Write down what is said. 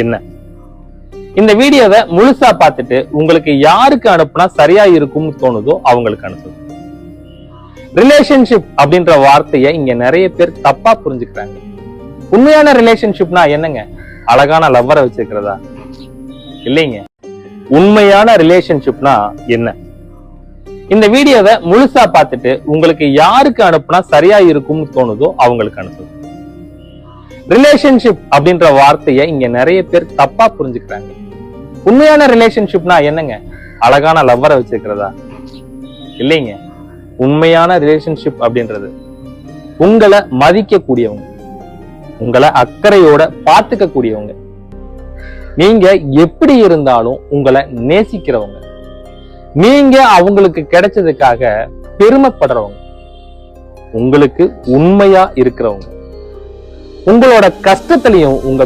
என்ன? இந்த வீடியோவை முழுசா பார்த்துட்டு உங்களுக்கு யாருக்கு அனுப்புனா சரியா இருக்கும்னு தோணுதோ அவங்களுக்கு அனுப்புங்க. ரிலேஷன்ஷிப் அப்படின்ற வார்த்தையை இங்க நிறைய பேர் தப்பா புரிஞ்சுக்கிறாங்க. உண்மையான ரிலேஷன்ஷிப்னா என்னங்க? அழகான லவ்வரை வச்சிருக்கிறதா? இல்லைங்க. உண்மையான ரிலேஷன்ஷிப்னா என்ன? இந்த வீடியோவை முழுசா பார்த்துட்டு உங்களுக்கு யாருக்கு அனுப்புனா சரியா இருக்கும்னு தோணுதோ அவங்களுக்கு அனுப்புங்க. ரிலேஷன்ஷிப் அப்படின்ற வார்த்தையை இங்க நிறைய பேர் தப்பா புரிஞ்சுக்கிறாங்க. உண்மையான ரிலேஷன்ஷிப்னா என்னங்க? அழகான லவ்வரை வச்சிருக்கிறதா? இல்லைங்க. உண்மையான ரிலேஷன்ஷிப் அப்படின்றது உங்களை மதிக்கக்கூடியவங்க உங்களை அக்கறையோட பார்த்துக்க கூடியவங்க நீங்க எப்படி இருந்தாலும் உங்களை நேசிக்கிறவங்க. நீங்க அவங்களுக்கு கிடைச்சதுக்காக பெருமைப்படுறவங்க. உங்களுக்கு உண்மையா இருக்கிறவங்க. உங்களோட கஷ்டத்திலையும் உங்க